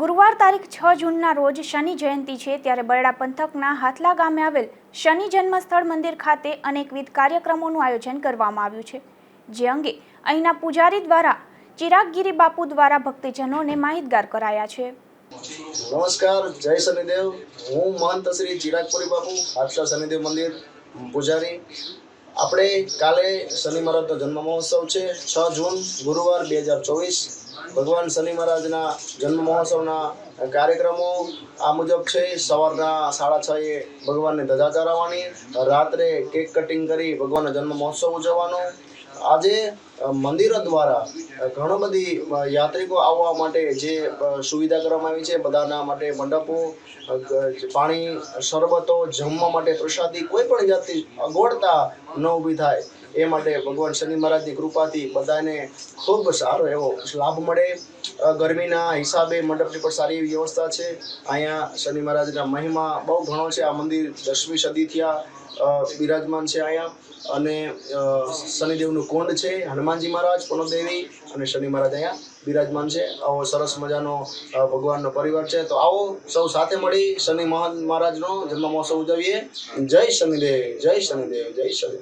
ગુરુવાર તારીખ છ જૂનના રોજ શનિ જયંતિ છે, ત્યારે બરડા પંથકના હાથલા ગામે આવેલ શનિ જન્મસ્થળ મંદિર ખાતે અનેકવિધ કાર્યક્રમોનું આયોજન કરવામાં આવ્યું છે. જે અંગે અહીંના પૂજારી દ્વારા, ચિરાગગીરી બાપુ દ્વારા ભક્તજનોને માહિતગાર કરાયા છે. નમસ્કાર, જય શનિદેવ. હું મહંત શ્રી ચિરાગપુરી બાપુ, હાથલા શનિદેવ મંદિર પૂજારી. આપણે કાલે શનિ મહારાજનો જન્મ મહોત્સવ છે. છ જૂન, ગુરુવાર બે હજાર ચોવીસ. ભગવાન શનિ મહારાજના જન્મ મહોત્સવના કાર્યક્રમો આ મુજબ છે. સવારના સાડા છ એ ભગવાનને ધજા ચડાવવાની. રાત્રે કેક કટિંગ કરી ભગવાનનો જન્મ મહોત્સવ ઉજવવાનો. આજે મંદિરો દ્વારા ઘણો બધી યાત્રિકો આવવા માટે જે સુવિધા કરવામાં આવી છે, બધાના માટે મંડપો, પાણી, શરબતો જમવા માટે પ્રસાદી કોઈ પણ જાતની અગવડતા ન ઊભી થાય. એ માટે ભગવાન શનિ મહારાજની કૃપાથી બધાને ખૂબ સારો એવો લાભ મળે. ગરમીના હિસાબે મંડપની પણ સારી એવી વ્યવસ્થા છે. અહીંયા શનિ મહારાજના મહિમા બહુ ઘણો છે. આ મંદિર દસમી સદીથી આ બિરાજમાન છે અહીંયા. અને શનિદેવનું કુંડ છે, હનુમાનજી મહારાજ, પુનઃદેવી અને શનિ મહારાજ અહીંયા બિરાજમાન છે. આવો સરસ મજાનો ભગવાનનો પરિવાર છે. તો આવો સૌ સાથે મળી શનિ મહાન મહારાજનો જન્મ મહોત્સવ ઉજવીએ. જય શનિદેવ જય શનિદેવ જય શનિદેવ.